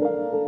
thank you.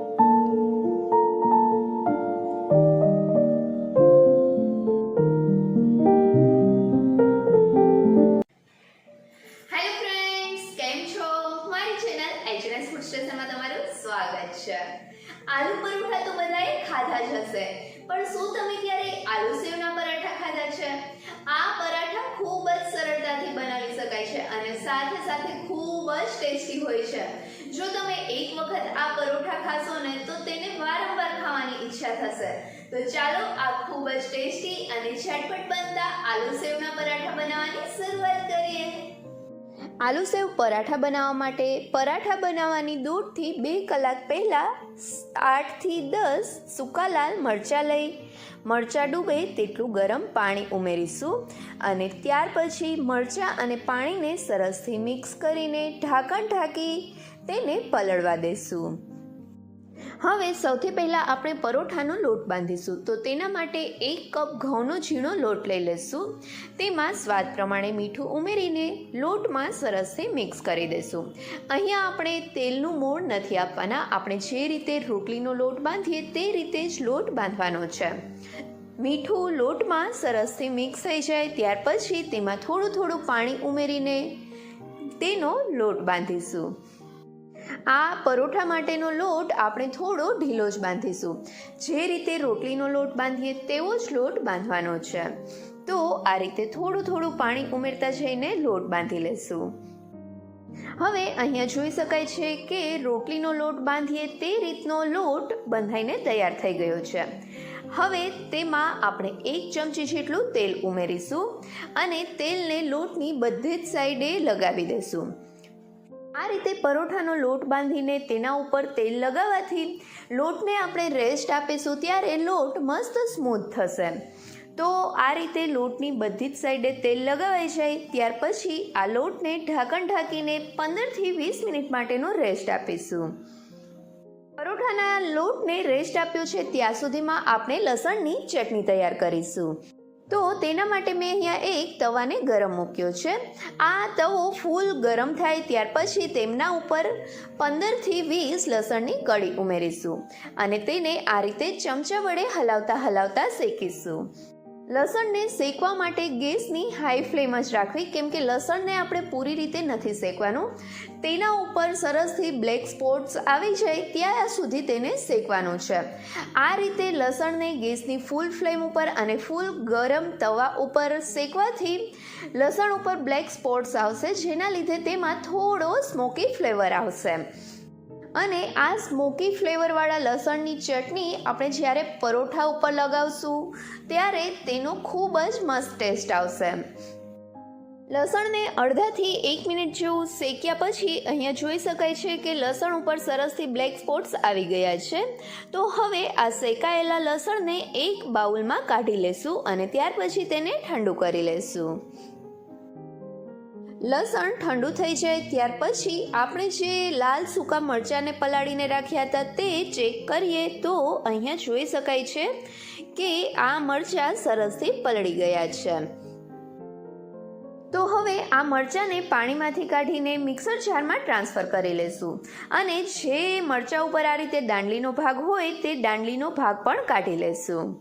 શકાય છે અને સાથે સાથે ખૂબ જ ટેસ્ટી હોય છે. જો તમે એક વખત આ પરોઠા ખાશો ને તો તેને વારંવાર ખાવાની ઈચ્છા થશે. તો ચાલો આ ખૂબ જ ટેસ્ટી અને ઝટપટ બનતા આલુ સેવના પરાઠા બનાવવાની શરૂઆત કરીએ. આલુ સેવ પરાઠા બનાવવા માટે પરાઠા બનાવવાની દોઢથી બે કલાક પહેલાં આઠથી દસ સૂકા લાલ મરચાં લઈ. મરચાં ડૂબે તેટલું ગરમ પાણી ઉમેરીશું અને ત્યાર પછી મરચાં અને પાણીને સરસથી મિક્સ કરીને ઢાંકણ ઢાંકી તેને પલળવા દેશું. હવે સૌથી પહેલાં આપણે પરોઠાનો લોટ બાંધીશું. તો તેના માટે એક કપ ઘઉંનો ઝીણો લોટ લઈ લઈશું તેમાં સ્વાદ પ્રમાણે મીઠું ઉમેરીને લોટમાં સરસથી મિક્સ કરી દઈશું અહીંયા આપણે તેલનું મોણ નથી આપવાના. આપણે જે રીતે રોટલીનો લોટ બાંધીએ તે રીતે જ લોટ બાંધવાનો છે. મીઠું લોટમાં સરસથી મિક્સ થઈ જાય ત્યાર પછી તેમાં થોડું થોડું પાણી ઉમેરીને તેનો લોટ બાંધીશું. આ પરોઠા માટેનો લોટ આપણે થોડો ઢીલો જ બાંધીશું. જે રીતે રોટલીનો લોટ બાંધીએ તેવો જ લોટ બાંધવાનો છે. તો આ રીતે થોડું થોડું પાણી ઉમેરતા જઈને લોટ બાંધી લેશું. હવે અહીંયા જોઈ શકાય છે કે રોટલીનો લોટ બાંધીએ તે રીતનો લોટ બંધાઈને તૈયાર થઈ ગયો છે. હવે તેમાં આપણે એક ચમચી જેટલું તેલ ઉમેરીશું અને તેલને લોટની બધી જ સાઈડે લગાવી દઈશું આ રીતે પરોઠાનો લોટ બાંધીને તેના ઉપર તેલ લગાવવાથી લોટને આપણે રેસ્ટ આપીશું ત્યારે લોટ મસ્ત સ્મૂથ થશે. તો આ રીતે લોટની બધી જ સાઈડે તેલ લગાવાઈ જાય, ત્યાર પછી આ લોટને ઢાંકણ ઢાંકીને પંદરથી વીસ મિનિટ માટેનો રેસ્ટ આપીશું. પરોઠાના લોટને રેસ્ટ આપ્યો છે, ત્યાં સુધીમાં આપણે લસણની ચટણી તૈયાર કરીશું. તો તેના માટે મેં અહીંયા એક તવાને ગરમ મૂક્યો છે. આ તવો ફૂલ ગરમ થાય ત્યાર પછી તેમના ઉપર પંદરથી વીસ લસણની કળી ઉમેરીશું અને તેને આ રીતે ચમચા વડે હલાવતા હલાવતા શેકીશું. લસણને શેકવા માટે ગેસની હાઈ ફ્લેમ જ રાખવી. કેમ કે લસણને આપણે પૂરી રીતે નથી શેકવાનું. તેના ઉપર સરસથી બ્લેક સ્પોટ્સ આવી જાય ત્યાં સુધી તેને શેકવાનું છે. આ રીતે લસણને ગેસની ફૂલ ફ્લેમ ઉપર અને ફૂલ ગરમ તવા ઉપર શેકવાથી લસણ ઉપર બ્લેક સ્પોટ્સ આવશે, જેના લીધે તેમાં થોડો સ્મોકી ફ્લેવર આવશે. અને આ સ્મોકી ફ્લેવરવાળા લસણની ચટણી આપણે જ્યારે પરોઠા ઉપર લગાવશું, ત્યારે તેનો ખૂબ જ મસ્ત ટેસ્ટ આવશે. લસણને અડધાથી એક મિનિટ જેવું શેક્યા પછી અહીંયા જોઈ શકાય છે કે લસણ ઉપર સરસથી બ્લેક સ્પોટ્સ આવી ગયા છે. તો હવે આ શેકાયેલા લસણને એક બાઉલમાં કાઢી લેશું અને ત્યાર પછી તેને ઠંડુ કરી લેશું. લસણ ઠંડુ થઈ જાય ત્યાર પછી આપણે જે લાલ સૂકા મરચાંને પલાળીને રાખ્યા હતા તે ચેક કરીએ તો અહીંયા જોઈ શકાય છે કે આ મરચાં સરસથી પલળી ગયા છે. તો હવે આ મરચાંને પાણીમાંથી કાઢીને મિક્સર જારમાં ટ્રાન્સફર કરી લેશું અને જે મરચાં ઉપર આ રીતે દાંડલીનો ભાગ હોય તે દાંડલીનો ભાગ પણ કાઢી લેશું.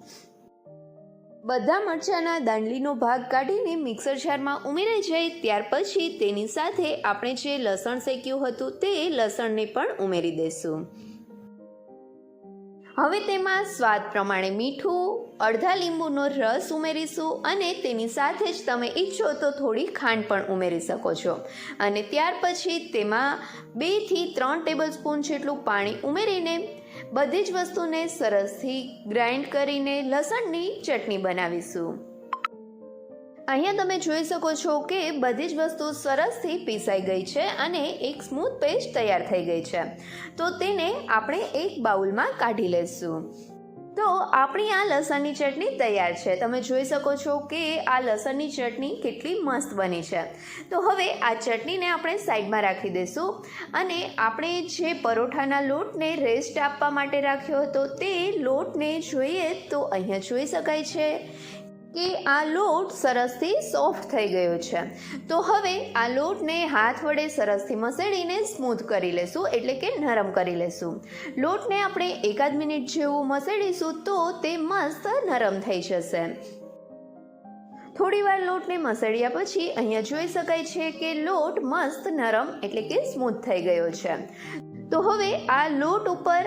બધા મરચાંના દાંડલીનો ભાગ કાઢીને મિક્સર જારમાં ઉમેરાઈ જાય, ત્યાર પછી તેની સાથે આપણે જે લસણ શેક્યું હતું તે લસણને પણ ઉમેરી દઈશું. હવે તેમાં સ્વાદ પ્રમાણે મીઠું, અડધા લીંબુનો રસ ઉમેરીશું અને તેની સાથે જ તમે ઈચ્છો તો થોડી ખાંડ પણ ઉમેરી શકો છો. અને ત્યાર પછી તેમાં બેથી ત્રણ ટેબલ સ્પૂન જેટલું પાણી ઉમેરીને બધી જ વસ્તુને સરસથી ગ્રાઇન્ડ કરીને લસણની ચટણી બનાવીશું. અહીંયા તમે જોઈ શકો છો કે બધી જ વસ્તુ સરસથી પીસાઈ ગઈ છે અને એક સ્મૂથ પેસ્ટ તૈયાર થઈ ગઈ છે. તો તેને આપણે એક બાઉલમાં કાઢી લઈશું તો આપણી આ લસણની ચટણી તૈયાર છે. તમે જોઈ શકો છો કે આ લસણની ચટણી કેટલી મસ્ત બની છે. તો હવે આ ચટણીને આપણે સાઈડમાં રાખી દઈશું અને આપણે જે પરોઠાના લોટને રેસ્ટ આપવા માટે રાખ્યો હતો તે લોટને જોઈએ તો અહીંયા જોઈ શકાય છે કે આ લોટ સરસથી સોફ્ટ થઈ ગયો છે. તો હવે આ લોટને હાથ વડે સરસથી મસળીને સ્મૂથ કરી લેશું, એટલે કે નરમ કરી લેશું. લોટને આપણે એકાદ મિનિટ જેવું મસળીશું તો તે મસ્ત નરમ થઈ જશે. થોડી વાર લોટને મસળ્યા પછી અહીંયા જોઈ શકાય છે કે લોટ મસ્ત નરમ એટલે કે સ્મૂથ થઈ ગયો છે. તો હવે આ લોટ ઉપર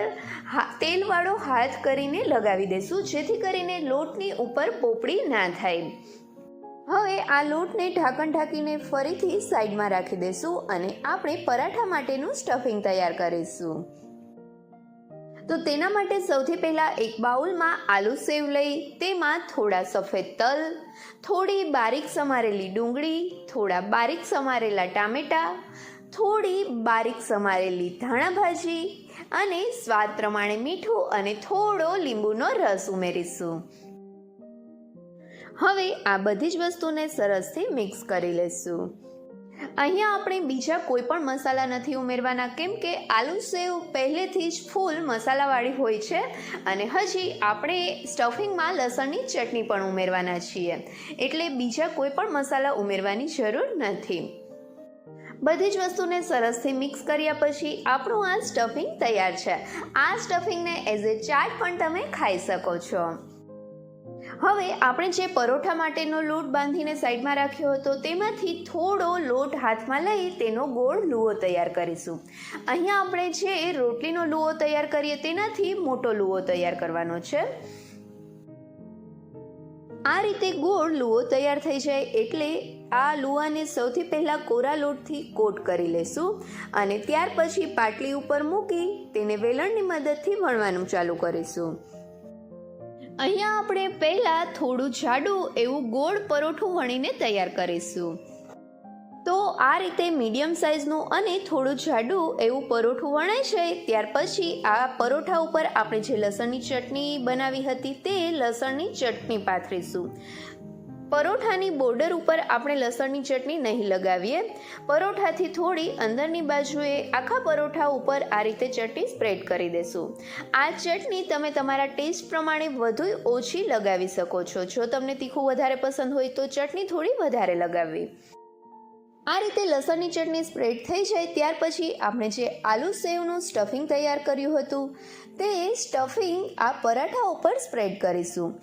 તેલવાળો હાથ કરીને લગાવી દેશું, જેથી કરીને લોટની ઉપર પોપડી ના થાય. હવે આ લોટને ઢાંકણ ઢાંકીને ફરીથી સાઈડમાં રાખી દેશું અને આપણે પરાઠા માટેનું સ્ટફિંગ તૈયાર કરીશું. તો તેના માટે સૌથી પહેલાં એક બાઉલમાં આલુ સેવ લઈ, તેમાં થોડા સફેદ તલ, થોડી બારીક સમારેલી ડુંગળી, થોડા બારીક સમારેલા ટામેટાં થોડી બારીક સમારેલી ધાણા ભાજી અને સ્વાદ પ્રમાણે મીઠું અને થોડો લીંબુનો રસ ઉમેરીશું. હવે આ બધી જ વસ્તુને સરસથી મિક્સ કરી લેશું. અહીંયા આપણે બીજા કોઈ પણ મસાલા નથી ઉમેરવાના, કેમ કે આલુ સેવ પહેલેથી જ ફૂલ મસાલાવાળી હોય છે અને હજી આપણે સ્ટફિંગમાં લસણની ચટણી પણ ઉમેરવાના છીએ. એટલે બીજા કોઈ પણ મસાલા ઉમેરવાની જરૂર નથી. બધી જ વસ્તુને સરસથી મિક્સ કર્યા પછી આપણું આ સ્ટફિંગ તૈયાર છે. આ સ્ટફિંગને એઝ એ ચાટ પણ તમે ખાઈ શકો છો. હવે આપણે જે પરોઠા માટેનો લોટ બાંધીને સાઈડમાં રાખ્યો હતો તેમાંથી થોડો લોટ હાથમાં લઈ તેનો ગોળ લુઓ તૈયાર કરીશું. અહીંયા આપણે જે રોટલીનો લુઓ તૈયાર કરીએ તેનાથી મોટો લુઓ તૈયાર કરવાનો છે. આ રીતે ગોળ લુઓ તૈયાર થઈ જાય એટલે આ લુઆને સૌથી પહેલાં કોરા લોટથી કોટ કરી લેશું અને ત્યાર પછી પાટલી ઉપર મૂકી તેને વેલણની મદદથી વણવાનું ચાલુ કરીશું. અહીંયા આપણે પહેલાં થોડું જાડું એવું ગોળ પરોઠું વણીને તૈયાર કરીશું. તો આ રીતે મીડિયમ સાઇઝનું અને થોડું જાડું એવું પરોઠું વણાય છે, ત્યાર પછી આ પરોઠા ઉપર આપણે જે લસણની ચટણી બનાવી હતી તે લસણની ચટણી પાથરીશું. પરોઠાની બોર્ડર ઉપર આપણે લસણની ચટણી નહીં લગાવીએ. પરોઠાથી થોડી અંદરની બાજુએ આખા પરોઠા ઉપર આ રીતે ચટણી સ્પ્રેડ કરી દેશું. આ ચટણી તમે તમારા ટેસ્ટ પ્રમાણે વધુ ઓછી લગાવી શકો છો. જો તમને તીખું વધારે પસંદ હોય તો ચટણી થોડી વધારે લગાવવી. આ રીતે લસણની ચટણી સ્પ્રેડ થઈ જાય ત્યાર પછી આપણે જે આલુ સેવનું સ્ટફિંગ તૈયાર કર્યું હતું, તે સ્ટફિંગ આ પરાઠા ઉપર સ્પ્રેડ કરીશું.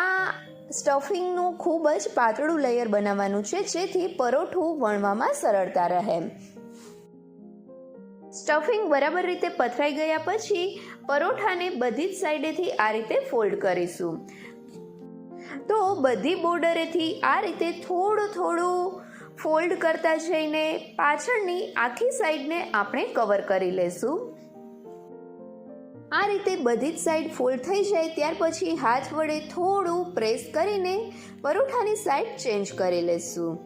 આ સ્ટફિંગનું ખૂબ જ પાતળું લેયર બનાવવાનું છે, જેથી પરોઠું વણવામાં સરળતા રહે. સ્ટફિંગ બરાબર રીતે પથરાઈ ગયા પછી પરોઠાને બધી જ સાઈડેથી આ રીતે ફોલ્ડ કરીશું. તો બધી બોર્ડરેથી આ રીતે થોડું થોડું ફોલ્ડ કરતા જઈને પાછળની આખી સાઈડને આપણે કવર કરી લેશું. આ રીતે બધી જ સાઈડ ફોલ્ડ થઈ જાય ત્યાર પછી હાથ વડે થોડું પ્રેસ કરીને પરોઠાની સાઈડ ચેન્જ કરી લેશું.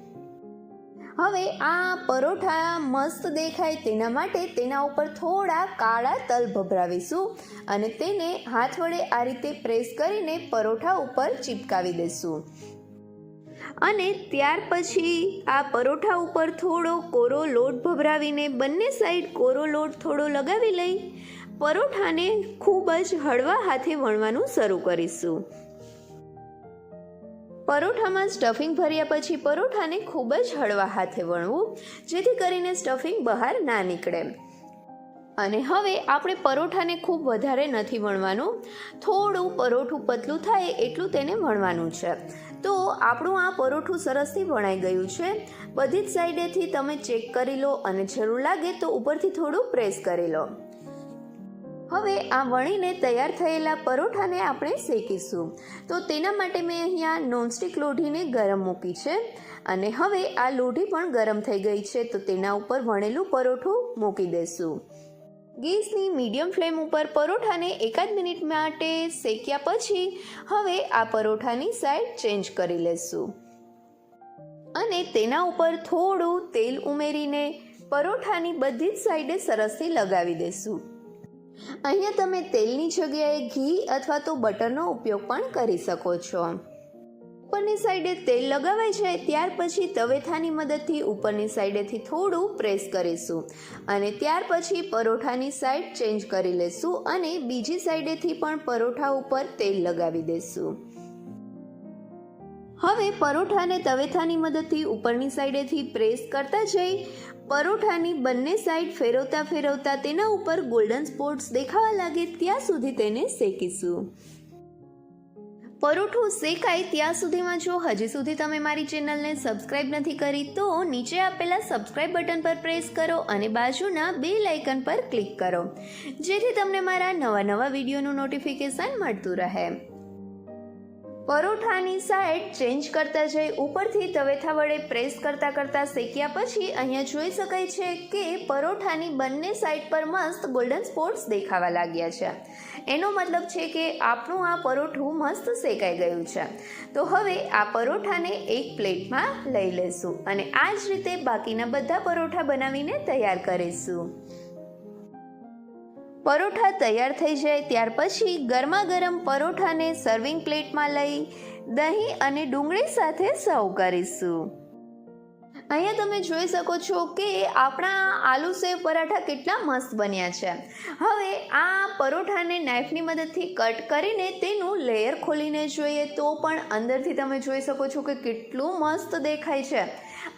હવે આ પરોઠા મસ્ત દેખાય તેના માટે તેના ઉપર થોડા કાળા તલ ભભરાવીશું અને તેને હાથ વડે આ રીતે પ્રેસ કરીને પરોઠા ઉપર ચિપકાવી દેશું. અને ત્યાર પછી આ પરોઠા ઉપર થોડો કોરો લોટ ભભરાવીને બંને સાઈડ કોરો લોટ થોડો લગાવી લઈ પરોઠાને ખૂબ જ હળવા હાથે વણવાનું શરૂ કરીશું. પરોઠામાં સ્ટફિંગ ભર્યા પછી પરોઠાને ખૂબ જ હળવા હાથે વણવું, જેથી કરીને સ્ટફિંગ બહાર ના નીકળે. અને હવે આપણે પરોઠાને ખૂબ વધારે નથી વણવાનું, થોડું પરોઠું પતલું થાય એટલું તેને વણવાનું છે. તો આપણું આ પરોઠું સરસથી વણાઈ ગયું છે. બધી જ સાઈડેથી તમે ચેક કરી લો અને જરૂર લાગે તો ઉપરથી થોડું પ્રેસ કરી લો. હવે આ વણીને તૈયાર થયેલા પરોઠાને આપણે શેકીશું. તો તેના માટે મેં અહીંયા નોનસ્ટિક લોઢીને ગરમ મૂકી છે. અને હવે આ લોઢી પણ ગરમ થઈ ગઈ છે, તો તેના ઉપર વણેલું પરોઠું મૂકી દેશું. ગેસની મીડિયમ ફ્લેમ ઉપર પરોઠાને એકાદ મિનિટ માટે શેક્યા પછી હવે આ પરોઠાની સાઈડ ચેન્જ કરી લેશું. અને તેના ઉપર થોડું તેલ ઉમેરીને પરોઠાની બધી જ સાઈડે સરસથી લગાવી દેશું. અહીંયા તમે તેલની જગ્યાએ ઘી અથવા તો બટરનો ઉપયોગ પણ કરી શકો છો. ઉપરની સાઈડે તેલ લગાવાય છે ત્યાર પછી તવેથાની મદદથી ઉપરની સાઈડેથી થોડું પ્રેસ કરીશું અને ત્યાર પછી પરોઠાની સાઈડ ચેન્જ કરી લેશું અને બીજી સાઈડેથી પણ પરોઠા ઉપર તેલ લગાવી દેશું. હવે પરોઠાને તવેથાની મદદથી ઉપરની સાઈડેથી પ્રેસ કરતા જઈ પરોઠાની બંને સાઈડ ફેરવતા ફેરવતા તેના ઉપર ગોલ્ડન સ્પોટ્સ દેખાવા લાગે ત્યાં સુધી તેને શેકીશું. પરોઠું શેકાય ત્યાં સુધીમાં જો હજી સુધી તમે મારી ચેનલને સબસ્ક્રાઇબ નથી કરી તો નીચે આપેલા સબસ્ક્રાઇબ બટન પર પ્રેસ કરો અને બાજુના બે લાઇકન પર ક્લિક કરો. જેથી તમને મારા નવા નવા વિડીયોનું નોટિફિકેશન મળતું રહે. પરોઠાની સાઈડ ચેન્જ કરતા જઈ ઉપરથી તવેથા વડે પ્રેસ કરતા કરતા શેક્યા પછી અહીંયા જોઈ શકાય છે કે પરોઠાની બંને સાઈડ પર મસ્ત ગોલ્ડન સ્પોટ્સ દેખાવા લાગ્યા છે. એનો મતલબ છે કે આપણું આ પરોઠું મસ્ત શેકાઈ ગયું છે. તો હવે આ પરોઠાને એક પ્લેટમાં લઈ લેશું અને આ જ રીતે બાકીના બધા પરોઠા બનાવીને તૈયાર કરીશું. પરોઠા તૈયાર થઈ જાય ત્યાર પછી ગરમા ગરમ પરોઠાને સર્વિંગ પ્લેટમાં લઈ દહીં અને ડુંગળી સાથે સર્વ કરીશું. અહીંયા તમે જોઈ શકો છો કે આપણા આલુ સેવ પરાઠા કેટલા મસ્ત બન્યા છે. હવે આ પરોઠાને નાઈફની મદદથી કટ કરીને તેનું લેયર ખોલીને જોઈએ તો પણ અંદરથી તમે જોઈ શકો છો કે કેટલું મસ્ત દેખાય છે.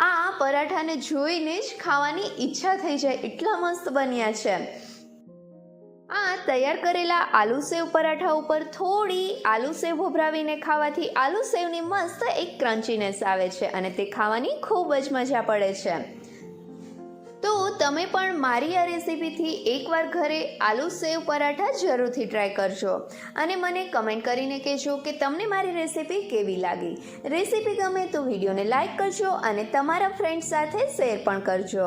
આ પરાઠાને જોઈને જ ખાવાની ઈચ્છા થઈ જાય એટલા મસ્ત બન્યા છે. આ તૈયાર કરેલા આલુ સેવ પરાઠા ઉપર થોડી આલુ સેવ ભભરાવીને ખાવાથી આલુ સેવની મસ્ત એક ક્રન્ચીનેસ આવે છે અને તે ખાવાની ખૂબ જ મજા પડે છે. તો તમે પણ મારી આ રેસીપીથી એકવાર ઘરે આલુ સેવ પરાઠા જરૂરથી ટ્રાય કરજો. અને મને કમેન્ટ કરીને કહેજો કે તમને મારી રેસીપી કેવી લાગી. રેસીપી ગમે તો વિડીયોને લાઇક કરજો અને તમારા ફ્રેન્ડ્સ સાથે શેર પણ કરજો.